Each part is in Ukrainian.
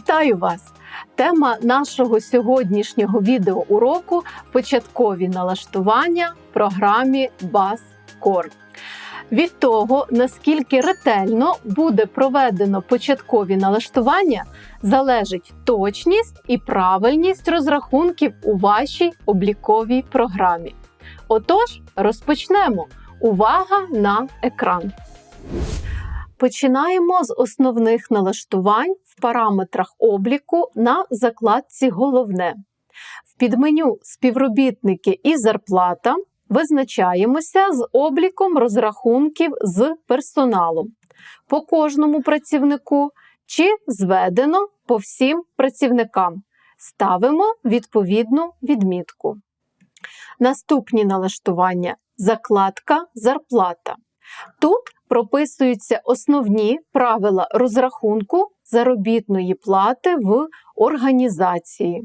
Вітаю вас! Тема нашого сьогоднішнього відеоуроку початкові налаштування в програмі BASCORE. Від того, наскільки ретельно буде проведено початкові налаштування, залежить точність і правильність розрахунків у вашій обліковій програмі. Отож, розпочнемо. Увага на екран! Починаємо з основних налаштувань параметрах обліку на закладці Головне. В підменю Співробітники і зарплата визначаємося з обліком розрахунків з персоналом по кожному працівнику чи зведено по всім працівникам. Ставимо відповідну відмітку. Наступні налаштування закладка зарплата. Тут прописуються основні правила розрахунку заробітної плати в організації.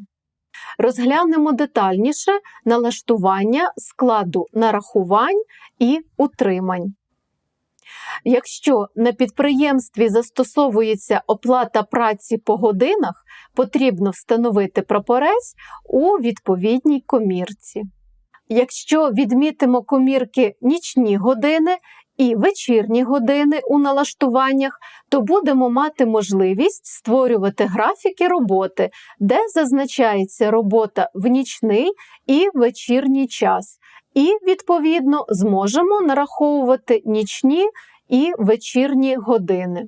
Розглянемо детальніше налаштування складу нарахувань і утримань. Якщо на підприємстві застосовується оплата праці по годинах, потрібно встановити прапорець у відповідній комірці. Якщо відмітимо комірки нічні години і вечірні години у налаштуваннях, то будемо мати можливість створювати графіки роботи, де зазначається робота в нічний і вечірній час, і, відповідно, зможемо нараховувати нічні і вечірні години.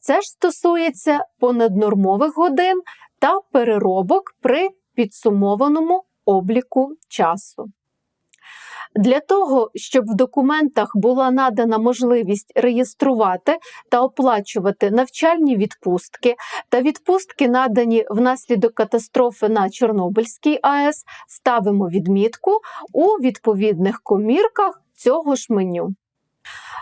Це ж стосується понаднормових годин та переробок при підсумованому обліку часу. Для того, щоб в документах була надана можливість реєструвати та оплачувати навчальні відпустки та відпустки, надані внаслідок катастрофи на Чорнобильській АЕС, ставимо відмітку у відповідних комірках цього ж меню.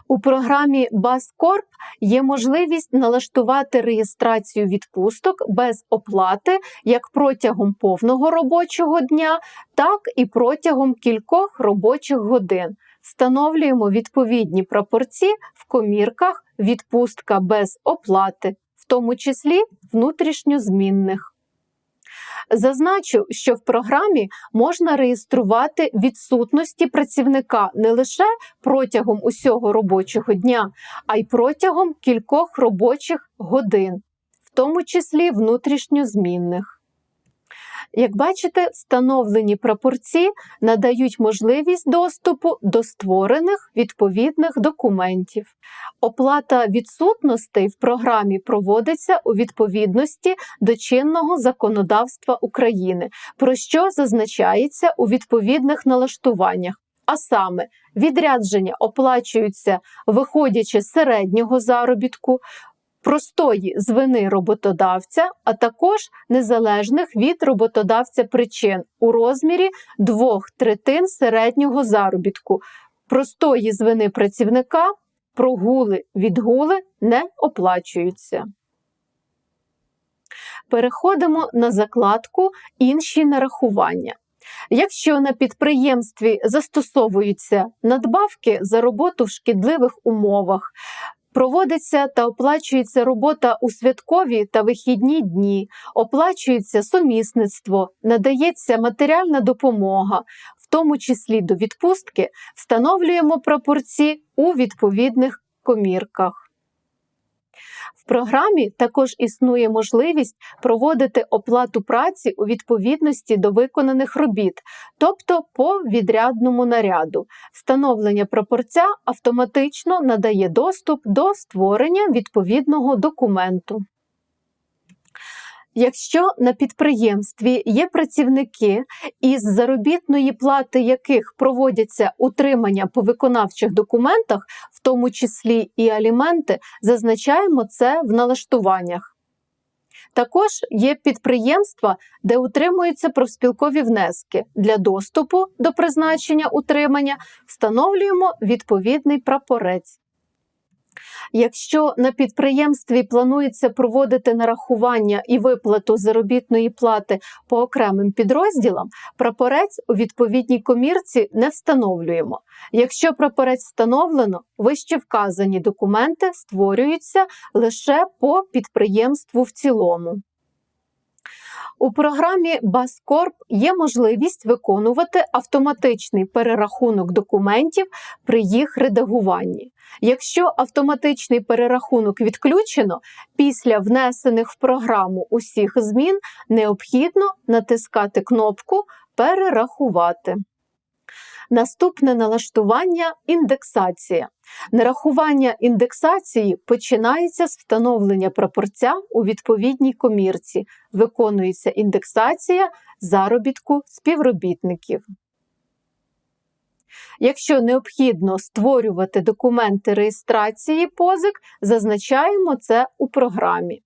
У програмі BassCorp є можливість налаштувати реєстрацію відпусток без оплати як протягом повного робочого дня, так і протягом кількох робочих годин. Встановлюємо відповідні пропорції в комірках відпустка без оплати, в тому числі внутрішньозмінних. Зазначу, що в програмі можна реєструвати відсутності працівника не лише протягом усього робочого дня, а й протягом кількох робочих годин, в тому числі внутрішньозмінних. Як бачите, встановлені прапорці надають можливість доступу до створених відповідних документів. Оплата відсутностей в програмі проводиться у відповідності до чинного законодавства України, про що зазначається у відповідних налаштуваннях. А саме відрядження оплачуються, виходячи з середнього заробітку, простої з вини роботодавця, а також незалежних від роботодавця причин у розмірі двох третин середнього заробітку, простої з вини працівника, прогули відгули не оплачуються. Переходимо на закладку Інші нарахування. Якщо на підприємстві застосовуються надбавки за роботу в шкідливих умовах, Проводиться та оплачується робота у святкові та вихідні дні, оплачується сумісництво, надається матеріальна допомога, в тому числі до відпустки, встановлюємо пропорції у відповідних комірках. В програмі також існує можливість проводити оплату праці у відповідності до виконаних робіт, тобто по відрядному наряду. Встановлення пропорця автоматично надає доступ до створення відповідного документу. Якщо на підприємстві є працівники, із заробітної плати яких проводяться утримання по виконавчих документах, тому числі і аліменти, зазначаємо це в налаштуваннях. Також є підприємства, де утримуються профспілкові внески. Для доступу до призначення утримання встановлюємо відповідний прапорець. Якщо на підприємстві планується проводити нарахування і виплату заробітної плати по окремим підрозділам, прапорець у відповідній комірці не встановлюємо. Якщо прапорець встановлено, вище вказані документи створюються лише по підприємству в цілому. У програмі Баскорп є можливість виконувати автоматичний перерахунок документів при їх редагуванні. Якщо автоматичний перерахунок відключено, після внесених в програму усіх змін необхідно натискати кнопку Перерахувати. Наступне налаштування індексація. Нарахування індексації починається з встановлення прапорця у відповідній комірці. Виконується індексація заробітку співробітників. Якщо необхідно створювати документи реєстрації позик, зазначаємо це у програмі.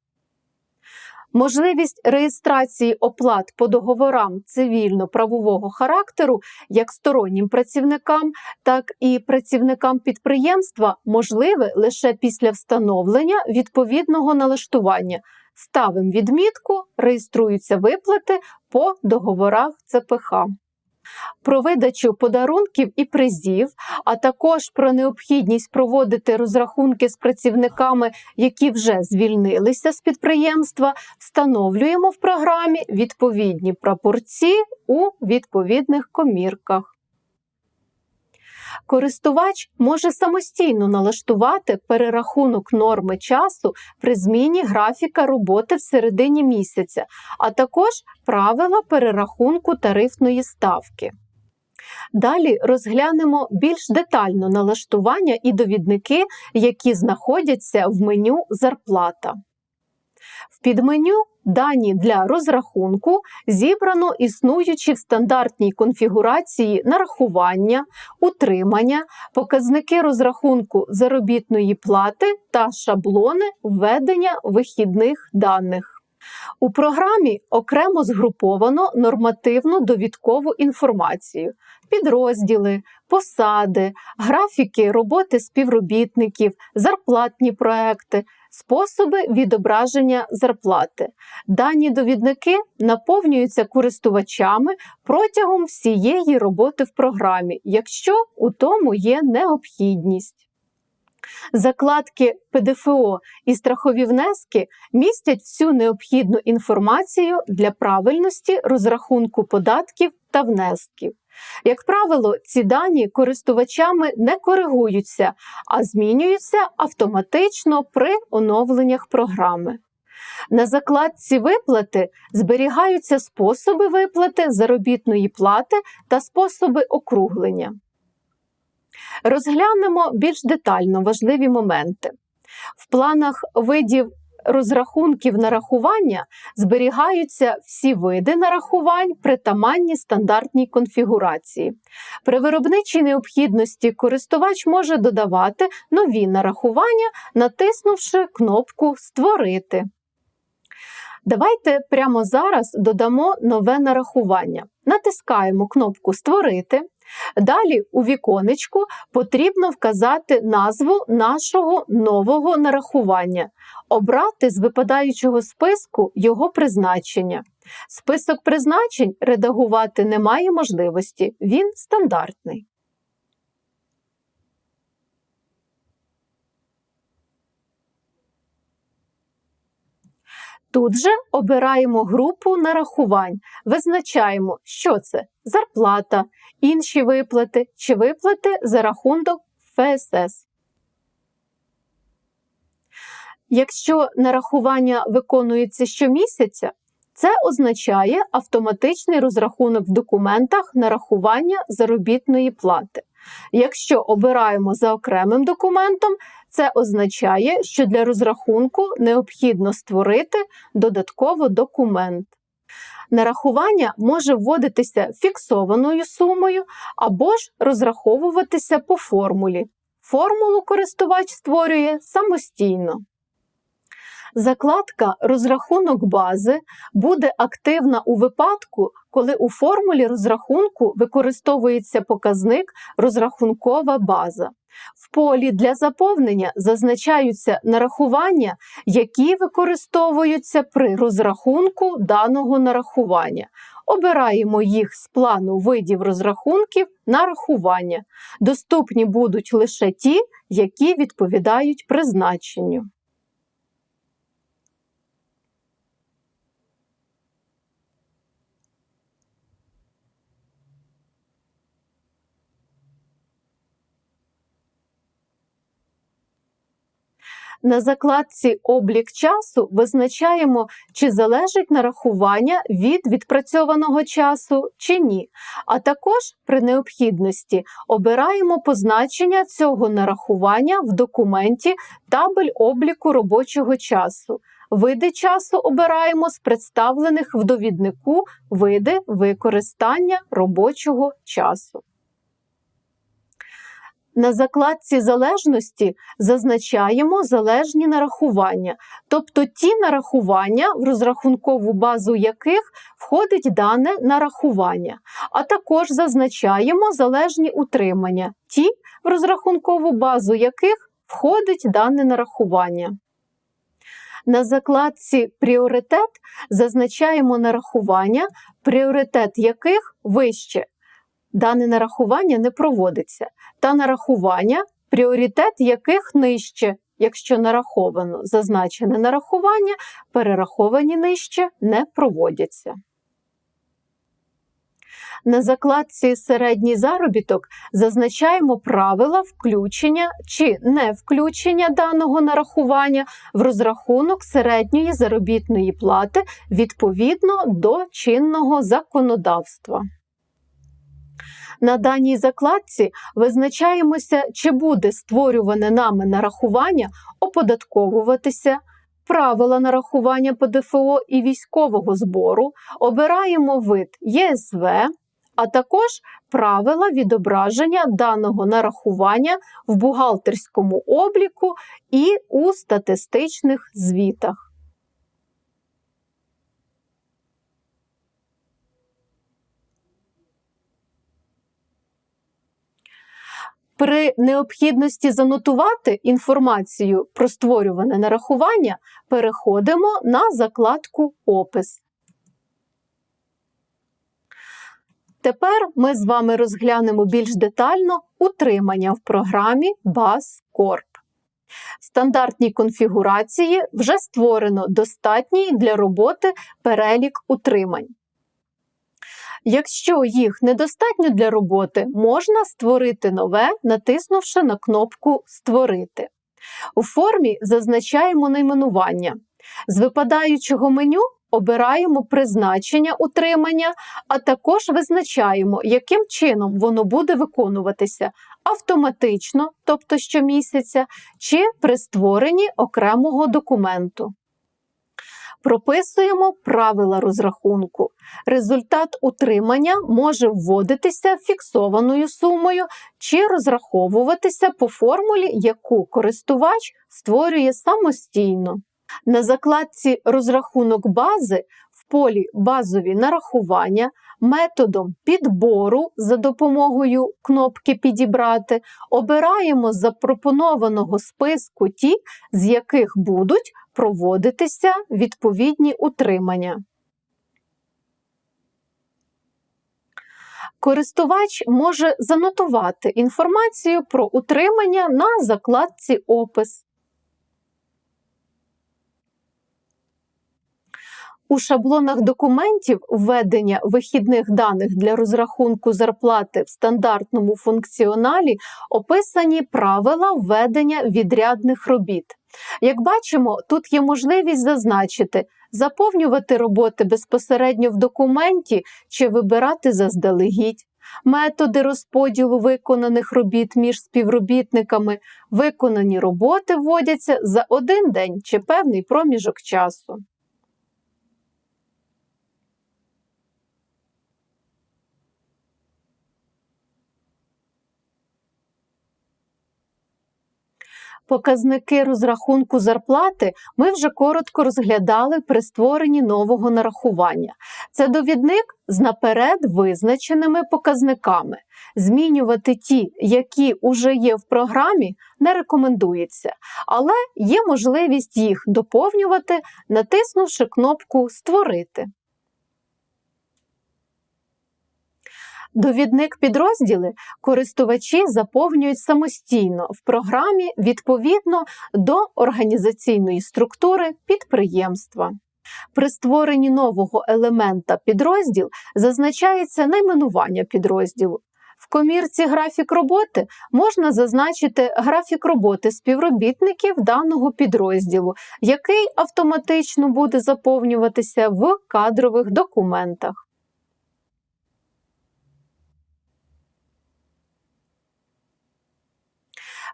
Можливість реєстрації оплат по договорам цивільно-правового характеру як стороннім працівникам, так і працівникам підприємства можливе лише після встановлення відповідного налаштування. Ставимо відмітку, реєструються виплати по договорах ЦПХ про видачу подарунків і призів, а також про необхідність проводити розрахунки з працівниками, які вже звільнилися з підприємства, встановлюємо в програмі відповідні прапорці у відповідних комірках. Користувач може самостійно налаштувати перерахунок норми часу при зміні графіка роботи в середині місяця, а також правила перерахунку тарифної ставки. Далі розглянемо більш детально налаштування і довідники, які знаходяться в меню Зарплата. В підменю Дані для розрахунку зібрано існуючі в стандартній конфігурації нарахування, утримання, показники розрахунку заробітної плати та шаблони введення вихідних даних. У програмі окремо згруповано нормативну довідкову інформацію, підрозділи, посади, графіки роботи співробітників, зарплатні проекти, способи відображення зарплати. Дані довідники наповнюються користувачами протягом всієї роботи в програмі, якщо у тому є необхідність. Закладки ПДФО і страхові внески містять всю необхідну інформацію для правильності розрахунку податків та внесків. Як правило, ці дані користувачами не коригуються, а змінюються автоматично при оновленнях програми. На закладці виплати зберігаються способи виплати заробітної плати та способи округлення. Розглянемо більш детально важливі моменти. В планах видів розрахунків нарахування зберігаються всі види нарахувань притаманні стандартній конфігурації. При виробничій необхідності користувач може додавати нові нарахування, натиснувши кнопку Створити. Давайте прямо зараз додамо нове нарахування. Натискаємо кнопку Створити. Далі у віконечку потрібно вказати назву нашого нового нарахування, обрати з випадаючого списку його призначення. Список призначень редагувати немає можливості, він стандартний. Тут же обираємо групу нарахувань, визначаємо, що це зарплата, інші виплати чи виплати за рахунок ФСС. Якщо нарахування виконується щомісяця, це означає автоматичний розрахунок в документах нарахування заробітної плати. Якщо обираємо за окремим документом, це означає, що для розрахунку необхідно створити додатково документ. Нарахування може вводитися фіксованою сумою або ж розраховуватися по формулі. Формулу користувач створює самостійно. Закладка розрахунок бази буде активна у випадку, коли у формулі розрахунку використовується показник розрахункова база. В полі для заповнення зазначаються нарахування, які використовуються при розрахунку даного нарахування. Обираємо їх з плану видів розрахунків на рахування. Доступні будуть лише ті, які відповідають призначенню. На закладці облік часу визначаємо, чи залежить нарахування від відпрацьованого часу чи ні. А також при необхідності обираємо позначення цього нарахування в документі табель обліку робочого часу. Види часу обираємо з представлених в довіднику види використання робочого часу. На закладці залежності зазначаємо залежні нарахування, тобто ті нарахування, в розрахункову базу яких входить дане нарахування, а також зазначаємо залежні утримання, ті, в розрахункову базу яких входить дане нарахування. На закладці пріоритет зазначаємо нарахування, пріоритет яких вище дане нарахування не проводиться, та нарахування, пріоритет яких нижче, якщо нараховано зазначене нарахування, перераховані нижче не проводяться. На закладці середній заробіток зазначаємо правила включення чи не включення даного нарахування в розрахунок середньої заробітної плати відповідно до чинного законодавства. На даній закладці визначаємося, чи буде створюване нами нарахування оподатковуватися, правила нарахування ПДФО і військового збору, обираємо вид ЄСВ, а також правила відображення даного нарахування в бухгалтерському обліку і у статистичних звітах. При необхідності занотувати інформацію про створюване нарахування переходимо на закладку Опис. Тепер ми з вами розглянемо більш детально утримання в програмі BAS-Corp. В стандартній конфігурації вже створено достатній для роботи перелік утримань. Якщо їх недостатньо для роботи, можна створити нове, натиснувши на кнопку Створити. У формі зазначаємо найменування. З випадаючого меню обираємо призначення утримання, а також визначаємо, яким чином воно буде виконуватися автоматично, тобто щомісяця, чи при створенні окремого документу. Прописуємо правила розрахунку. Результат утримання може вводитися фіксованою сумою чи розраховуватися по формулі, яку користувач створює самостійно. На закладці розрахунок бази полі базові нарахування методом підбору за допомогою кнопки Підібрати обираємо з запропонованого списку ті, з яких будуть проводитися відповідні утримання. Користувач може занотувати інформацію про утримання на закладці Опис. У шаблонах документів введення вихідних даних для розрахунку зарплати в стандартному функціоналі описані правила введення відрядних робіт. Як бачимо, тут є можливість зазначити, заповнювати роботи безпосередньо в документі чи вибирати заздалегідь. Методи розподілу виконаних робіт між співробітниками, виконані роботи вводяться за один день чи певний проміжок часу. Показники розрахунку зарплати ми вже коротко розглядали при створенні нового нарахування. Це довідник з наперед визначеними показниками. Змінювати ті, які вже є в програмі, не рекомендується, але є можливість їх доповнювати, натиснувши кнопку Створити. Довідник підрозділи користувачі заповнюють самостійно в програмі відповідно до організаційної структури підприємства. При створенні нового елемента підрозділ зазначається найменування підрозділу. В комірці графік роботи можна зазначити графік роботи співробітників даного підрозділу, який автоматично буде заповнюватися в кадрових документах.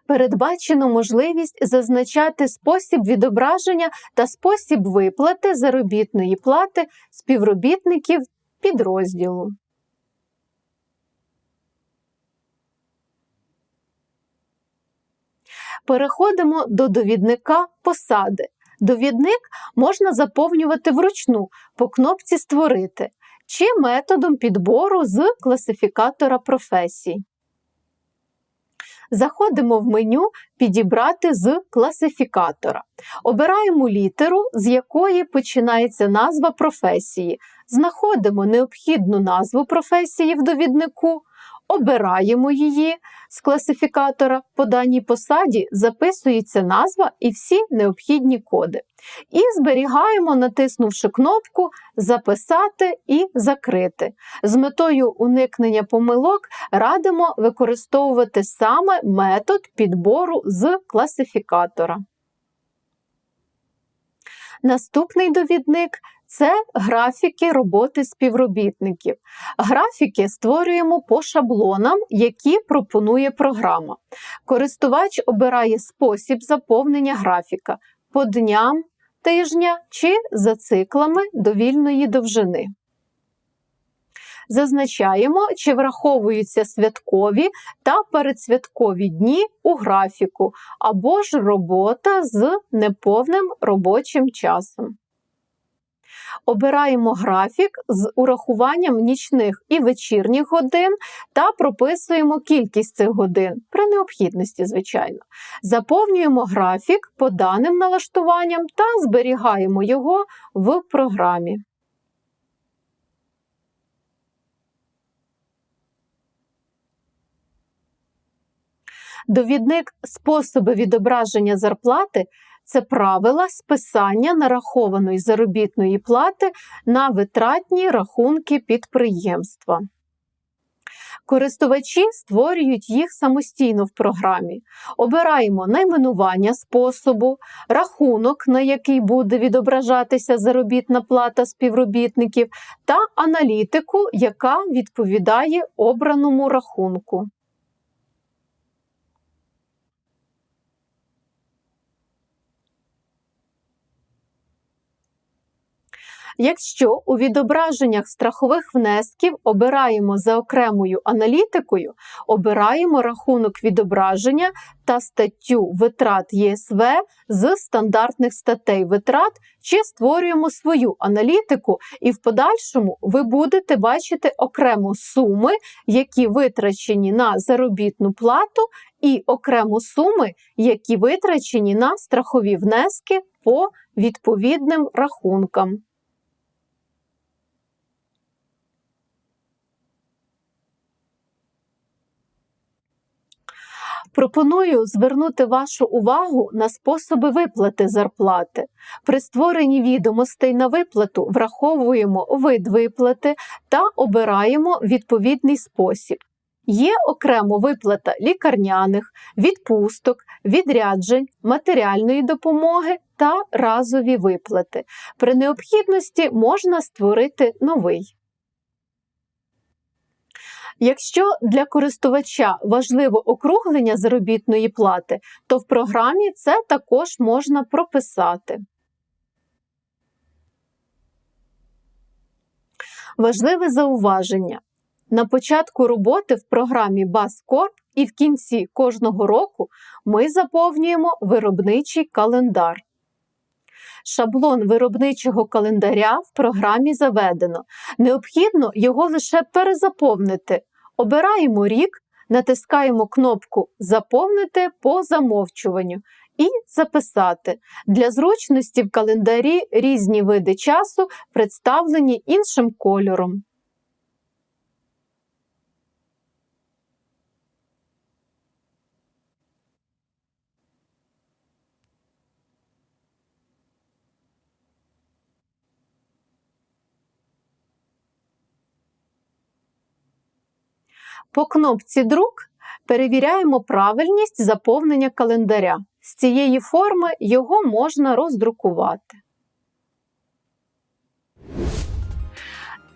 Передбачено можливість зазначати спосіб відображення та спосіб виплати заробітної плати співробітників підрозділу. Переходимо до довідника посади. Довідник можна заповнювати вручну по кнопці Створити чи методом підбору з класифікатора професій. Заходимо в меню Підібрати з класифікатора. Обираємо літеру, з якої починається назва професії. Знаходимо необхідну назву професії в довіднику, обираємо її з класифікатора. По даній посаді записується назва і всі необхідні коди. І зберігаємо, натиснувши кнопку Записати і закрити. З метою уникнення помилок радимо використовувати саме метод підбору з класифікатора. Наступний довідник це графіки роботи співробітників. Графіки створюємо по шаблонам, які пропонує програма. Користувач обирає спосіб заповнення графіка по дням тижня чи за циклами довільної довжини. Зазначаємо, чи враховуються святкові та передсвяткові дні у графіку, або ж робота з неповним робочим часом. Обираємо графік з урахуванням нічних і вечірніх годин та прописуємо кількість цих годин при необхідності, звичайно. Заповнюємо графік по даним налаштуванням та зберігаємо його в програмі. Довідник способи відображення зарплати це правила списання нарахованої заробітної плати на витратні рахунки підприємства. Користувачі створюють їх самостійно в програмі. Обираємо найменування способу, рахунок, на який буде відображатися заробітна плата співробітників, та аналітику, яка відповідає обраному рахунку. Якщо у відображеннях страхових внесків обираємо за окремою аналітикою, обираємо рахунок відображення та статтю витрат ЄСВ з стандартних статей витрат чи створюємо свою аналітику, і в подальшому ви будете бачити окремо суми, які витрачені на заробітну плату, і окремо суми, які витрачені на страхові внески по відповідним рахункам. Пропоную звернути вашу увагу на способи виплати зарплати. При створенні відомостей на виплату враховуємо вид виплати та обираємо відповідний спосіб. Є окремо виплата лікарняних, відпусток, відряджень, матеріальної допомоги та разові виплати. При необхідності можна створити новий. Якщо для користувача важливо округлення заробітної плати, то в програмі це також можна прописати. Важливе зауваження. На початку роботи в програмі BassCorp І в кінці кожного року ми заповнюємо виробничий календар. Шаблон виробничого календаря в програмі заведено. Необхідно його лише перезаповнити. Обираємо рік, натискаємо кнопку Заповнити по замовчуванню і записати. Для зручності в календарі різні види часу представлені іншим кольором. По кнопці Друк перевіряємо правильність заповнення календаря. З цієї форми його можна роздрукувати.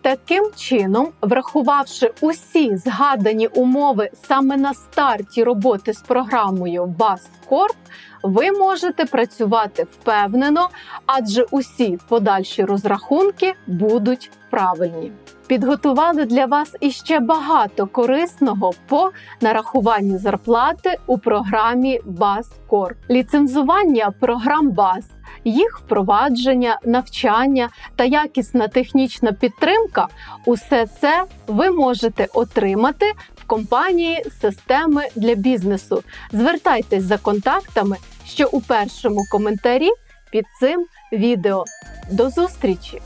Таким чином, врахувавши усі згадані умови саме на старті роботи з програмою BassCorp, ви можете працювати впевнено, адже усі подальші розрахунки будуть правильні. Підготували для вас іще багато корисного по нарахуванню зарплати у програмі BassCorp. Ліцензування програм BAS, їх впровадження, навчання та якісна технічна підтримка усе це ви можете отримати в компанії Системи для бізнесу. Звертайтесь за контактами, що у першому коментарі під цим відео. До зустрічі!